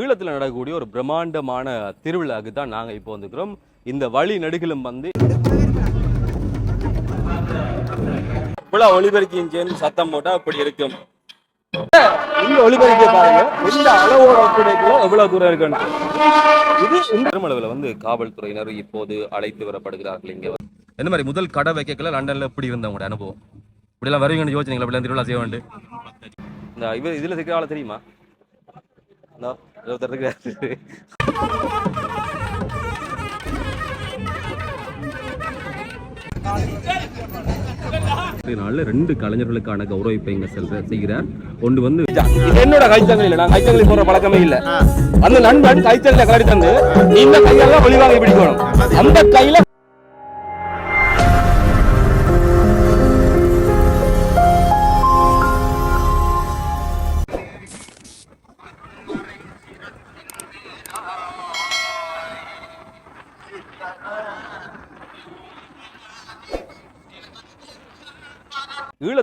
ஈழத்தில் நடக்கக்கூடிய ஒரு பிரம்மாண்டமான திருவிழாக்கு தான் நாங்கள் இப்போ வந்துக்கிறோம். இந்த வழி நெடுகிலும் வந்து இவ்வளவு ஒளிபெருக்கியும் சேர்ந்து சத்தம் போட்டா அப்படி இருக்கும். இந்த ஒளிபெருக்கிய பாருங்க. இந்த அளவோட எவ்வளவு தூரம் இருக்குன்னு. இது இந்த பெருமளவில் வந்து காவல்துறையினர் இப்போது அழைத்து வரப்படுகிறார்கள் இங்க. எந்த மாதிரி முதல் கடை வைக்கல லண்டன்ல எப்படி இருந்த உங்களோட அனுபவம்? இப்படிலாம் வருவீங்கன்னு யோசிச்சீங்களா இப்படி திருவிழா செய்ய வேண்டு இந்த இவர் இதுல இருக்கிற ஆளை தெரியுமா? இருக்கிறாரு நாள்ல ரெண்டு கலைஞர்களுக்கான கௌரவிப்பை இங்க செல்ற செய்கிறார். ஒன்று வந்து என்னோட கைத்தங்கள் இல்ல. நான் கைத்தங்களி போற பழக்கமே இல்ல. அந்த நண்பன் கைத்தங்களை கலடி தந்து இந்த கையெல்லாம் ஒளிவாங்க பிடிக்கணும். அந்த கையில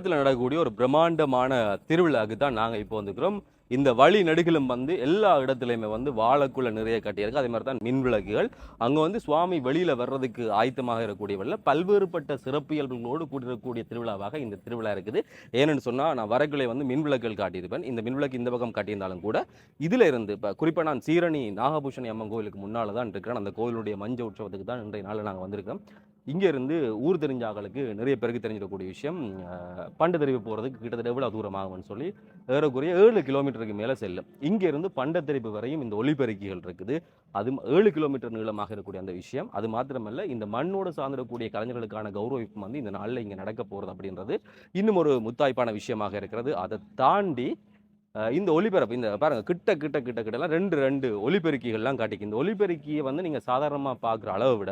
ஈழத்தில் நடக்கக்கூடிய ஒரு பிரம்மாண்டமான திருவிழாவுக்கு தான் நாங்கள் இப்போ வந்துக்கிறோம். இந்த வழி நெடுகிலும் வந்து எல்லா இடத்துலையுமே வந்து வாழைக்குள்ள நிறைய கட்டியிருக்கு. அதே மாதிரி தான் மின் விளக்குகள். அங்கே வந்து சுவாமி வெளியில் வர்றதுக்கு ஆயத்தமாக இருக்கக்கூடியவள்ள பல்வேறுபட்ட சிறப்பியல்களோடு கூட்டிருக்கக்கூடிய திருவிழாவாக இந்த திருவிழா இருக்குது. ஏன்னு சொன்னால் நான் வரக்குள்ளே வந்து மின் விளக்குகள் காட்டியிருப்பேன். இந்த மின் விளக்கு இந்த பக்கம் காட்டியிருந்தாலும் கூட இதில் இருந்து இப்போ குறிப்பாக நான் சீரணி நாகபூஷணி அம்மன் கோயிலுக்கு முன்னால் தான் இருக்கிறேன் அந்த கோயிலுடைய மஞ்ச உற்சவத்துக்கு தான் இன்றைய நாளில் நாங்கள் வந்திருக்கோம் இங்கே இருந்து ஊர் தெரிஞ்ச ஆட்களுக்கு நிறைய பேருக்கு தெரிஞ்சிடக்கூடிய விஷயம் அஹ், பண்டத்தெருவு போகிறதுக்கு கிட்டத்தட்ட எவ்வளோ தூரமாகும்னு சொல்லி ஏறக்குறைய ஏழு கிலோமீட்டருக்கு மேலே செல்லும். இங்கேருந்து பண்ட பண்டத்தெரிப்பு வரையும் இந்த ஒலிபெருக்கிகள் இருக்குது. அது ஏழு கிலோமீட்டர் நீளமாக இருக்கக்கூடிய அந்த விஷயம். அது மாத்திரமல்ல இந்த மண்ணோடு சார்ந்திடக்கூடிய கலைஞர்களுக்கான கௌரவிப்பு வந்து இந்த நாளில் இங்கே நடக்க போகிறது அப்படின்றது இன்னும் ஒரு முத்தாய்ப்பான விஷயமாக இருக்கிறது. அதை தாண்டி இந்த ஒலிபரப்பு இந்த பாருங்கள் கிட்ட கிட்ட கிட்ட கிட்டலாம் ரெண்டு ரெண்டு ஒலிபெருக்கிகள்லாம் காட்டிக்கு. இந்த ஒலிபெருக்கியை வந்து நீங்கள் சாதாரணமாக பார்க்குற அளவை விட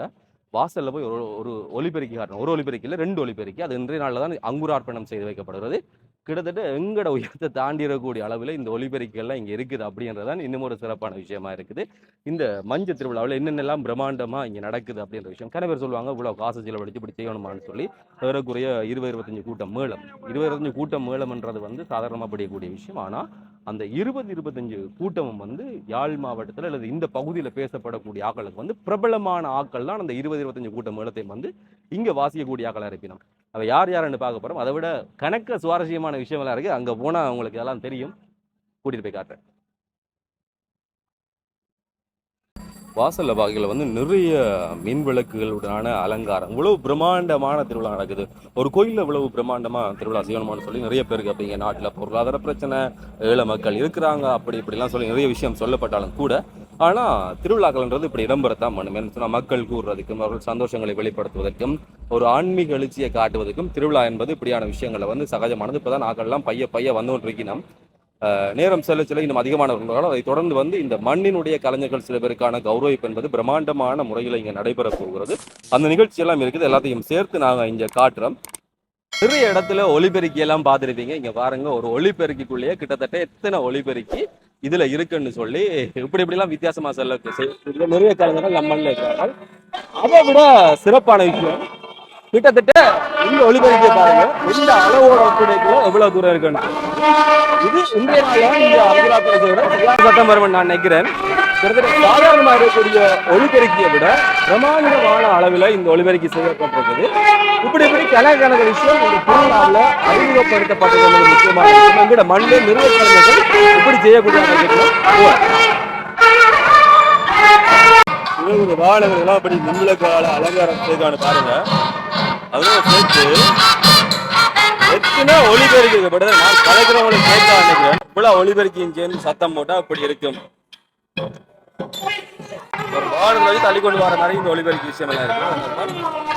வாசலில் போய் ஒரு ஒரு ஒலிபெருக்கி காட்டணும் ஒரு ஒலிபெருக்கியில் ரெண்டு ஒலிபெருக்கி. அது இன்றைய நாளில் தான் அங்குரார்ப்பணம் செய்து வைக்கப்படுகிறது. கிட்டத்தட்ட எங்கட உயரத்தை தாண்டி இருக்கக்கூடிய அளவில் இந்த ஒலிபெருக்கிகள்லாம் இங்கே இருக்குது அப்படின்றதான் இன்னும் ஒரு சிறப்பான விஷயமா இருக்குது. இந்த மஞ்ச திருவிழாவில் என்னென்னலாம் பிரம்மாண்டமாக இங்கே நடக்குது அப்படின்ற விஷயம். கன பேர் சொல்லுவாங்க இவ்வளோ காசு செலவழித்து இப்படி செய்யணுமான்னு சொல்லி ஏறக்குறைய இருபது இருபத்தஞ்சு கூட்டம் மேளம். இருபது இருபத்தஞ்சு கூட்டம் மேளம்ன்றது வந்து சாதாரணமாக படிக்கக்கூடிய விஷயம். ஆனால் அந்த இருபது இருபத்தஞ்சு கூட்டமும் வந்து யாழ் மாவட்டத்தில் அல்லது இந்த பகுதியில் பேசப்படக்கூடிய ஆக்களுக்கு வந்து பிரபலமான ஆக்கள் தான் அந்த இருபது இருபத்தஞ்சு கூட்டம் மேளத்தை வந்து இங்கே வாசிக்கக்கூடிய ஆக்களை இருப்பினோம். அவ யார் யாருன்னு பார்க்க போகிறோம் அதை விட கணக்க சுவாரஸ்யமான விஷயமெல்லாம் இருக்குது அங்கே போனால் உங்களுக்கு இதெல்லாம் தெரியும். கூட்டிகிட்டு போய் காட்டுறேன். வாசல்ல பாகையில் வந்து நிறைய மின் விளக்குகளுடனான அலங்காரம். இவ்வளவு பிரம்மாண்டமான திருவிழா நடக்குது. ஒரு கோயிலில் இவ்வளவு பிரம்மாண்டமாக திருவிழா செய்யணுமான்னு சொல்லி நிறைய பேர் கேட்பீங்க நாட்டில் பொருளாதார பிரச்சனை ஏழை மக்கள் இருக்கிறாங்க அப்படி இப்படிலாம் சொல்லி நிறைய விஷயம் சொல்லப்பட்டாலும் கூட ஆனால் திருவிழாக்கள்ன்றது இப்படி இடம்பெறத்தான் பண்ணும் என்ன சொன்னால் மக்கள் கூறுறதுக்கும் அவர்கள் சந்தோஷங்களை வெளிப்படுத்துவதற்கும் ஒரு ஆன்மீக எழுச்சியை காட்டுவதற்கும் திருவிழா என்பது இப்படியான விஷயங்களை வந்து சகஜமானது. இப்பதான் நாக்கள்லாம் பைய பைய வந்து கொண்டிருக்கணும் நேரம் செல்ல செல்ல இன்னும் அதிகமானவர்களால் அதை தொடர்ந்து வந்து இந்த மண்ணினுடைய கலைஞர்கள் சில பேருக்கான கௌரவிப்பு என்பது பிரம்மாண்டமான முறையில் இங்கே நடைபெற போகிறது. அந்த நிகழ்ச்சி எல்லாம் இருக்குது. எல்லாத்தையும் சேர்த்து நாங்கள் இங்கே காட்டுறோம். நிறைய இடத்துல ஒலிபெருக்கி எல்லாம் பார்த்துருப்பீங்க. இங்க பாருங்க ஒரு ஒலிபெருக்கிக்குள்ளேயே கிட்டத்தட்ட எத்தனை ஒலிபெருக்கி இதுல இருக்குன்னு சொல்லி இப்படி இப்படிலாம் வித்தியாசமா செல்ல நிறைய கலைஞர்கள் நம்மளில் இருக்கிறார்கள். அதை விட சிறப்பான விஷயம் கிட்டத்தட்ட இந்த ஒலிபெருக்கிய பாருங்க. இந்த அளவோட ஒப்படைக்குள்ள எவ்வளவு தூரம் இருக்குன்னு. இது இந்திய நாளில் இந்த அமராவதியோட சட்டம் நான் நினைக்கிறேன். கிட்டத்தட்ட சாதாரணமாக இருக்கக்கூடிய ஒளிபெருக்கியை விட பிரமாண்டமான அளவில் இந்த ஒளிபெருக்கி செய்யப்பட்டிருக்குது. இப்படி இப்படி கணக்கான விஷயம் இந்த திருநாளில் அறிமுகப்படுத்தப்பட்டது என்பது விஷயம். எங்கட மண்ணு நிறுவ இப்படி செய்யக்கூடிய இருபது எல்லாம் அப்படி மின்விளக்கால அலங்காரம் செய்தான்னு பாருங்க. அதுவும் சேர்த்து எத்தனை ஒளிபெருக்கப்பட்டது நான் கலைக்கிறவங்களுக்கு கேட்க நினைக்கிறேன். இவ்வளவு ஒளிபெருக்கியும் சேர்ந்து சத்தம் போட்டா அப்படி இருக்கும். ஒரு தள்ளி கொண்டு வர மாதிரி இந்த ஒளிபெருக்கி விஷயம் எல்லாம் இருக்கு.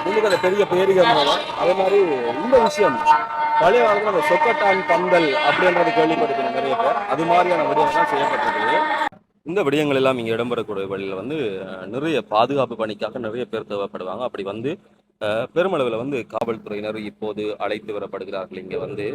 இன்னும் அந்த பெரிய பேரிக மூலம். அதே மாதிரி இந்த விஷயம் பழைய காலத்துல அந்த சொக்கட்டான் பந்தல் அப்படின்றது கேள்விப்பட்டிருக்கேன் நிறைய பேர். அது மாதிரியான விடயங்கள்லாம் செய்யப்பட்டிருக்கு இந்த விடயங்கள் எல்லாம் இங்கே இடம்பெறக்கூடிய வழியில் வந்து நிறைய பாதுகாப்பு பணிக்காக நிறைய பேர் தேவைப்படுவாங்க. அப்படி வந்து பெருமளவில் வந்து காவல்துறையினர் இப்போது அழைத்து வரப்படுகிறார்கள். இங்கே வந்து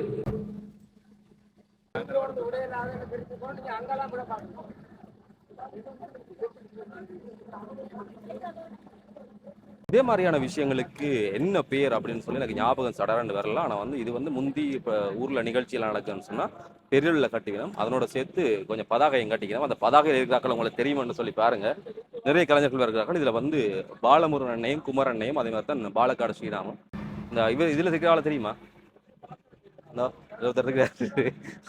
இதே மாதிரியான விஷயங்களுக்கு என்ன பேர் அப்படின்னு சொல்லி எனக்கு ஞாபகம் சடரண்டு வரல. ஆனால் வந்து இது வந்து முந்தி இப்போ ஊரில் நிகழ்ச்சியெல்லாம் நடக்குதுன்னு சொன்னால் பெரியலில் கட்டிக்கணும். அதனோட சேர்த்து கொஞ்சம் பதாகையும் கட்டிக்கணும். அந்த பதாகையில் இருக்கிறாக்கள் உங்களுக்கு தெரியும்னு சொல்லி பாருங்கள் நிறைய கலைஞர்கள் இருக்கிறார்கள் இதில் வந்து பாலமுருகன் அண்ணையும் குமரன் அண்ணையும் அதே மாதிரி தான் பாலக்காடு ஸ்ரீராமும் இந்த இவர் இதில் இருக்கிற ஆளை தெரியுமா? ஒருத்தர் இருக்கிறாரு.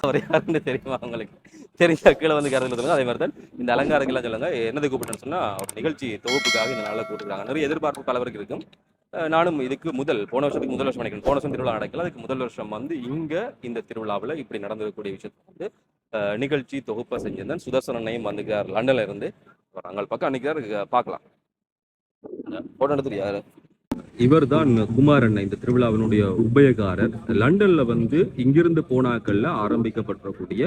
அவர் யாருன்னு தெரியுமா உங்களுக்கு? தெரிஞ்ச கீழே வந்து கருத்தில் சொல்லுங்க. அதே மாதிரி தான் இந்த அலங்காரங்கள்லாம் சொல்லுங்க. என்னது கூப்பிட்டேன்னு சொன்னா ஒரு நிகழ்ச்சி தொகுப்புக்காக இந்த நாளில் கூப்பிட்டுருக்காங்க நிறைய எதிர்பார்ப்பு பலவருக்கு இருக்கும். நானும் இதுக்கு முதல் போன வருஷத்துக்கு முதல் வருஷம் நினைக்கிறேன். போன வருஷம் திருவிழா நடக்கல. அதுக்கு முதல் வருஷம் வந்து இங்க இந்த திருவிழாவில் இப்படி நடந்திருக்கக்கூடிய விஷயத்தை வந்து நிகழ்ச்சி தொகுப்பை செஞ்சிருந்தேன். சுதர்சனையும் வந்துக்கிறார் லண்டன்ல இருந்து. நாங்கள் பக்கம் அன்னைக்கு பார்க்கலாம். போட்டோ எடுத்துட்டு யாரு? இவர் தான் குமாரன் இந்த திருவிழாவினுடைய உபயகாரர். லண்டன்ல வந்து இங்கிருந்து போனாக்கள்ல ஆரம்பிக்கப்பட்டிருக்கக்கூடிய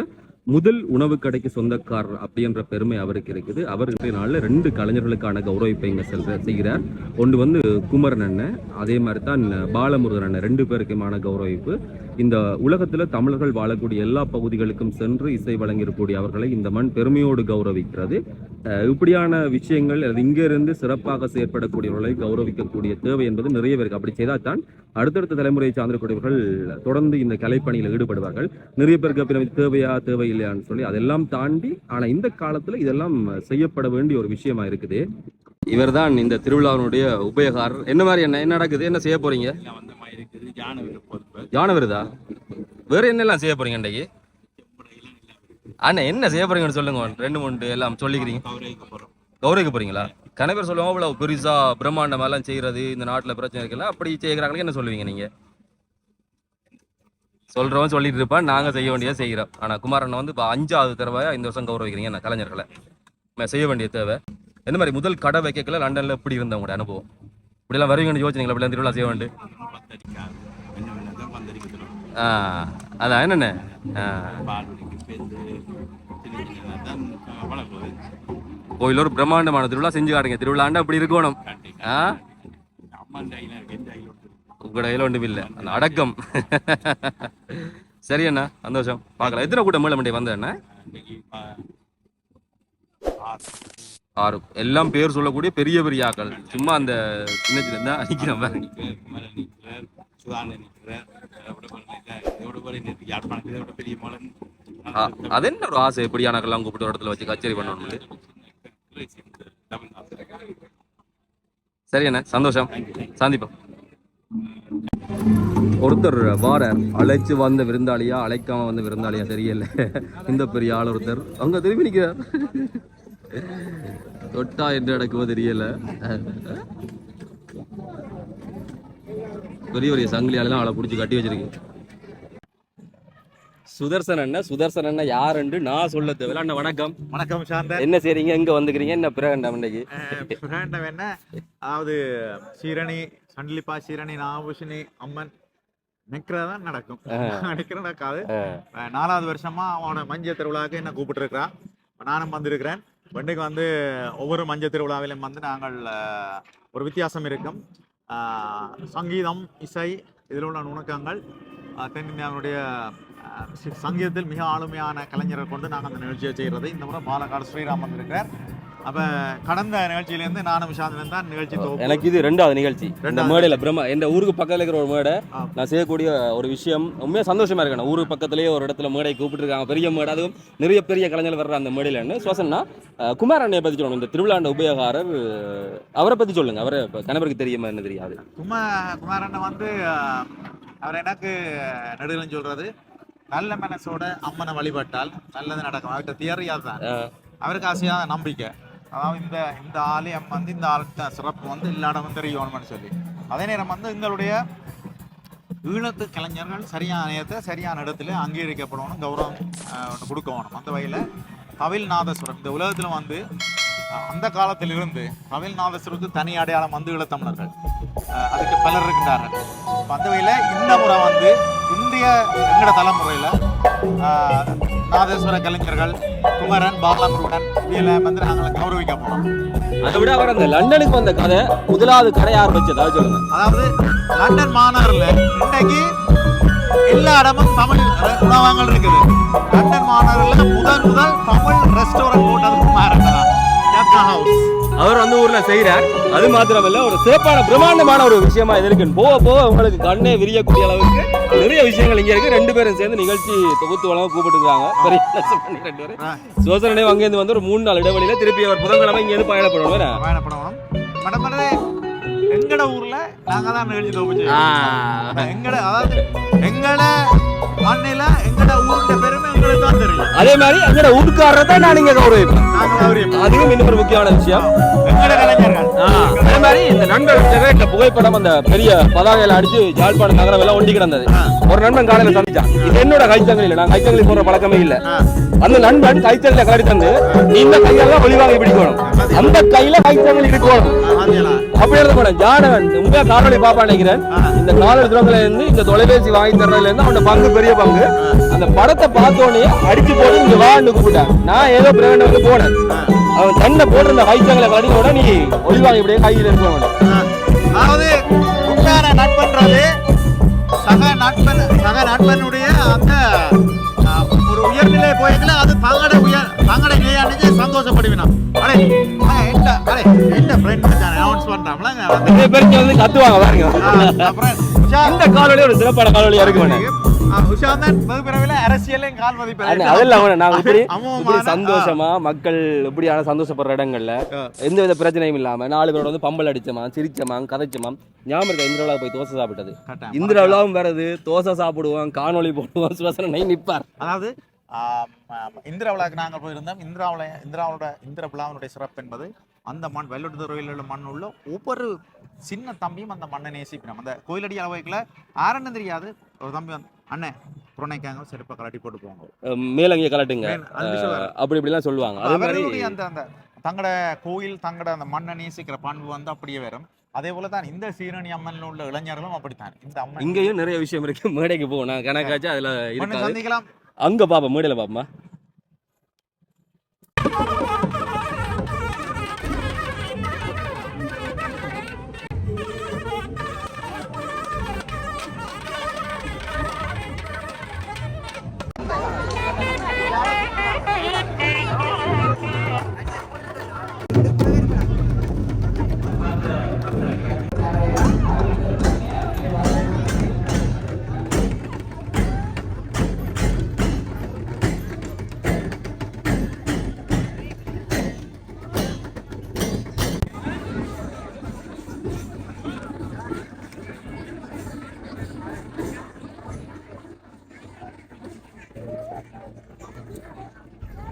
முதல் உணவு கடைக்கு சொந்தக்காரர் அப்படின்ற பெருமை அவருக்கு இருக்குது. அவர் இன்றைய ரெண்டு கலைஞர்களுக்கான கௌரவிப்பை இங்கே செல்ற செய்கிறார். ஒன்று வந்து குமரன் அண்ணன் அதே மாதிரி தான் பாலமுருகன் அண்ணன் ரெண்டு பேருக்குமான கௌரவிப்பு. இந்த உலகத்தில் தமிழர்கள் வாழக்கூடிய எல்லா பகுதிகளுக்கும் சென்று இசை வழங்கியிருக்கக்கூடிய அவர்களை இந்த மண் பெருமையோடு கௌரவிக்கிறது. இப்படியான விஷயங்கள் அல்லது இங்க இருந்து சிறப்பாக செயற்படக்கூடியவர்களை கௌரவிக்கக்கூடிய தேவை என்பது நிறைய பேருக்கு அப்படி செய்தால் தான் அடுத்தடுத்த தலைமுறையை சார்ந்திருக்கூடியவர்கள் தொடர்ந்து இந்த கலைப்பணியில் ஈடுபடுவார்கள். நிறைய பேருக்கு தேவையா தேவை இல்லையான்னு சொல்லி அதெல்லாம் தாண்டி ஆனா இந்த காலத்துல இதெல்லாம் செய்யப்பட வேண்டிய ஒரு விஷயமா இருக்குது. இவர்தான் இந்த திருவிழாவினுடைய உபயோகாரர். என்ன மாதிரி என்ன என்ன நடக்குது? என்ன செய்ய போறீங்க? எல்லாம் விருதா வேற என்னெல்லாம் செய்ய போறீங்க இன்றைக்கு அண்ணா என்ன செய்ய போறீங்கன்னு சொல்லுங்க. ரெண்டு மூணு எல்லாம் சொல்லிக்கிறீங்க. கௌரவிக்க போறீங்களா? கணவர் சொல்லுவாங்க இவ்வளவு பெருசா பிரம்மாண்டம் எல்லாம் செய்யறது இந்த நாட்டுல பிரச்சனை இருக்குல்ல அப்படி செய்யறாங்களே என்ன சொல்லுவீங்க நீங்க? சொல்றவன் சொல்லிட்டு இருப்பான் நாங்க செய்ய வேண்டியதை செய்கிறோம். ஆனா குமாரன் வந்து இப்போ அஞ்சாவது தடவை இந்த வருஷம் கௌரவிக்கிறீங்க என்ன கலைஞர்களை. செய்ய வேண்டிய தேவை. என்ன மாதிரி முதல் கடை வைக்கல லண்டன்ல எப்படி இருந்த உங்களோட அனுபவம்? இப்படிலாம் வருவீங்கன்னு யோசிச்சீங்களா இப்படி திருவிழா செய்ய வேண்டு ஆ அதான் என்னென்ன? கோயில் ஒரு பிரம்மாண்டமான திருவிழா செஞ்சு காட்டுங்க. திருவிழாண்டா அப்படி இருக்கணும். ஆ? உங்களோட கையில் ஒன்றும் இல்லை. அந்த அடக்கம். சரி அண்ணா சந்தோஷம். பார்க்கலாம். எத்தனை கூட்டம் மேல மண்டி வந்த அண்ணா? ஆறு. எல்லாம் பேர் சொல்லக்கூடிய பெரிய பெரிய ஆக்கள். சும்மா அந்த சின்ன சின்ன தான் நிற்கிறோம் அது என்ன ஒரு ஆசை? எப்படியானக்கெல்லாம் கூப்பிட்டு இடத்துல வச்சு கச்சேரி பண்ணணும்னு? சரி அண்ணா சந்தோஷம். சந்திப்போம். ஒருத்தர் வாரார் அழைச்சு வந்த விருந்தாளியா அழைக்காம வந்த விருந்தாளியா தெரியல. இந்த பெரிய ஆள் ஒருத்தர். அங்க திரும்பி நிக்கிறார். தொட்டா என்று நடக்குமோ தெரியல. பெரிய பெரிய சங்கிலியாலாம் அவளை பிடிச்சி கட்டி வச்சிருக்கு சுதர்சன் அண்ணன் சுதர்சன் அண்ணன் யாருன்னு நான் சொல்ல தேவையில்ல. அண்ணன் வணக்கம். வணக்கம் சார்ந்த. என்ன செய்றீங்க? எங்க வந்துக்கிறீங்க என்ன பிரகண்டம் இன்னைக்கு பிரகாண்டம் என்ன? அதாவது சீரணி சண்டிலிப்பா சீரணி நாகபூஷணி அம்மன் நிக்கிறதான் நடக்கும். நிக்கிற நடக்காது. நாலாவது வருஷமா அவனோட மஞ்சள் திருவிழாவுக்கு என்ன கூப்பிட்டு இருக்கிறான் நானும் வந்திருக்கிறேன். வண்டிக்கு வந்து ஒவ்வொரு மஞ்சள் திருவிழாவிலும் வந்து நாங்கள் ஒரு வித்தியாசம் இருக்கும். சங்கீதம் இசை இதில் உள்ள நுணுக்கங்கள் தென்னிந்தியாவினுடைய சங்கீதத்தில் மிக ஆளுமையான கலைஞர்கள் கொண்டு நாங்கள் அந்த நிகழ்ச்சியை செய்கிறது இந்த முறை பாலக்காடு ஸ்ரீராம் வந்திருக்கிறார். அப்போ கடந்த நிகழ்ச்சியிலேருந்து நானும் விஷாந்திலும் தான் நிகழ்ச்சி தொகுப்பு எனக்கு இது ரெண்டாவது நிகழ்ச்சி. இந்த மேடையில பிரம்ம எந்த ஊருக்கு பக்கத்துல இருக்கிற ஒரு மேடை. நான் செய்யக்கூடிய ஒரு விஷயம் உண்மையா சந்தோஷமா இருக்கேன் ஊருக்கு பக்கத்துலயே ஒரு இடத்துல மேடை கூப்பிட்டு இருக்காங்க பெரிய மேடை அதுவும் நிறைய பெரிய கலைஞர்கள் வர்ற அந்த மேடையில சுவாசன்னா குமார் அண்ணையை பத்தி சொல்லணும். இந்த திருவிழாண்ட உபயோகாரர் அவரை பத்தி சொல்லுங்க. அவரை கணவருக்கு தெரியுமா என்ன தெரியாது? குமார் குமாரண்ணன் வந்து அவர் எனக்கு நடுவில் சொல்றது நல்ல மனசோட அம்மனை வழிபட்டால் நல்லது நடக்கும். அவர்கிட்ட தியரி அதுதான். அவருக்கு ஆசையான நம்பிக்கை. அதாவது இந்த இந்த ஆலயம் வந்து இந்த ஆளுக்கு சிறப்பு வந்து எல்லா இடமும் தெரியணும்னு சொல்லி. அதே நேரம் வந்து எங்களுடைய ஈழத்து கலைஞர்கள் சரியான நேரத்தை சரியான இடத்துல அங்கீகரிக்கப்படணும் கௌரவம் அஹ், கொடுக்கணும். அந்த வகையில் தவில்நாதஸ்வரம் இந்த உலகத்தில் வந்து அந்த காலத்திலிருந்து தவில் நாதஸ்வரத்துக்கு தனி அடையாளம் வந்து ஈழத்தமிழர்கள். அதுக்கு பலர் இருக்கின்றார்கள். அப்ப அந்த வகையில் இந்த முறை வந்து இந்திய எங்கட தலைமுறையில் நாதேஸ்வர கலைஞர்கள் குமரன் பாலமுருகன் இப்படியெல்லாம் வந்து நாங்கள் கௌரவிக்க போனோம் அதை விட அவர் அந்த லண்டனுக்கு வந்த கதை முதலாவது கடை யார் வச்சதா சொல்லுங்க. அதாவது லண்டன் மாநகரில் இன்றைக்கு எல்லா இடமும் தமிழ் உணவகங்கள் இருக்குது. லண்டன் மாநகரில் முதல் முதல் தமிழ் ரெஸ்டாரண்ட் போட்டது குமாரன் ஹவுஸ் அவர் வந்து ஊர்ல செய்யறார் அது மாத்திரமல்ல ஒரு சிறப்பான பிரம்மாண்டமான ஒரு விஷயமா இது இருக்கு போக போக உங்களுக்கு கண்ணே விரியக்கூடிய அளவுக்கு நிறைய விஷயங்கள் இங்க இருக்கு. ரெண்டு பேரும் சேர்ந்து நிகழ்ச்சி தொகுத்து வளம் கூப்பிட்டுருக்காங்க. பெரிய பண்ணி ரெண்டு பேரும். சோசனை அங்கேருந்து வந்து ஒரு மூணு நாள் இடைவெளியில திருப்பி அவர் புதன்கிழமை இங்க இருந்து பயணப்படணும்? பயணப்படணும். மடமடே எங்கட ஊர்ல நாங்க தான் நிகழ்ச்சி தொகுப்பு எங்கட அதாவது எங்கட மண்ணில எங்கட ஊருடைய அதே மாதிரி எங்கட ஊருக்காரரை தான் நான் இங்க கௌரவிப்பேன். அதுவும் இன்னொரு முக்கியமான விஷயம். அதே மாதிரி இந்த நண்பர் இந்த புகைப்படம் அந்த பெரிய பதாகையில அடிச்சு யாழ்ப்பாணம் நகரம் எல்லாம் ஒண்டி கிடந்தது. ஒரு நண்பன் காலையில சந்திச்சான். இது என்னோட கைத்தங்கல் இல்ல. நான் கைத்தங்கலி போற பழக்கமே இல்ல. அந்த நண்பன் கைத்தங்கல கலடி தந்து நீ இந்த கையெல்லாம் ஒளிவாங்க பிடிக்கணும். அந்த கையில கைத்தங்கல் இருக்கணும்? அப்படி இருந்த போனேன் ஜானவன் உண்மையா காணொலி பாப்பா நினைக்கிறேன். இந்த காணொலி துறவுல இருந்து இந்த தொலைபேசி வாங்கி தர்றதுல இருந்து அவனோட பங்கு பெரிய பங்கு. அந்த படத்தை பார்த்தோன்னே அடிச்சு போட்டு இங்க வான்னு கூப்பிட்டான். நான் ஏதோ பிரகண்ட வந்து போனேன். அவன் தன்னை போட்டிருந்த கைத்தங்கலை கலடியோட நீ ஒளிவாங்க இப்படியே கையில் ஆ. அதாவது உண்மையான நட்பன்றது சக நட்பன் சக நட்பனுடைய அந்த ஒரு உயர்நிலை போய்க்கல அது தங்கட உயர் தங்கட நிலையானது சந்தோஷப்படுவினான். அடே எந்த அடே எந்த ஃப்ரெண்ட் அனௌன்ஸ் நிறைய பேருக்கு வந்து கத்துவாங்க பாருங்க. அப்புறம் இந்த ஒரு சிறப்பான இருக்கு சந்தோஷமா மக்கள் இப்படியான சந்தோஷப்படுற இடங்கள்ல. எந்த வித பிரச்சனையும் இல்லாம நாலு பேரோட வந்து பம்பல் அடிச்சமா சிரிச்சமா கதைச்சமா ஞாபகம் இருக்கா இந்திராவில போய் தோசை சாப்பிட்டது. இந்திராவிலாவும் வருது தோசை சாப்பிடுவோம் காணொலி போடுவோம் சுவசனை நிப்பார். அதாவது ஆம், ஆம், இந்திரா விழாக்கு நாங்கள் போயிருந்தோம். இந்திராவில இந்திராவோட இந்திர விழாவினுடைய சிறப்பு என்பது அந்த மண் வெள்ளட்டு துறையில் உள்ள மண் உள்ள ஒவ்வொரு சின்ன தம்பியும் அந்த மண்ணை நேசிப்பினோம் அந்த கோயிலடி அளவைக்குள்ள ஆரண்யம் தெரியாது ஒரு தம்பி வந்து அண்ணே புறணைக்காங்க செருப்பை கலட்டி போட்டு போவாங்க மேலங்கிய கலட்டுங்க. அப்படி இப்படிலாம் சொல்லுவாங்க. அதே அந்த அந்த தங்கட கோயில் தங்கட அந்த மண்ணை நேசிக்கிற பண்பு வந்து அப்படியே வரும். அதே போல தான் இந்த சீரணி அம்மன்ல உள்ள இளைஞர்களும் அப்படித்தான். இந்த அம்மன் இங்கேயும் நிறைய விஷயம் இருக்கு. மேடைக்கு போவோம். நான் கணக்காச்சு அதுல சந்திக்கலாம். அங்க பாப்போம். மேடையில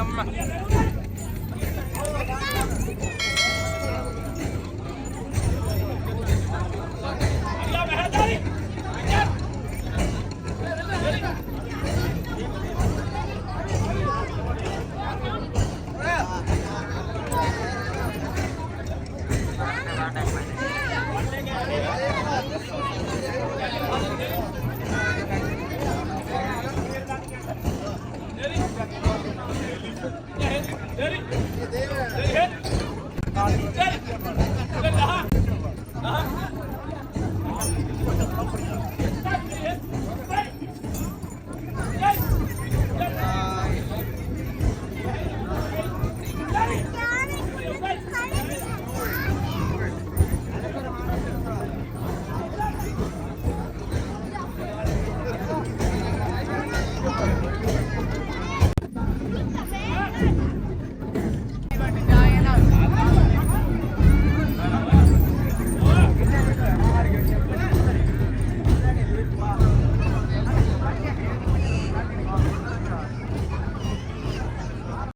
엄 마.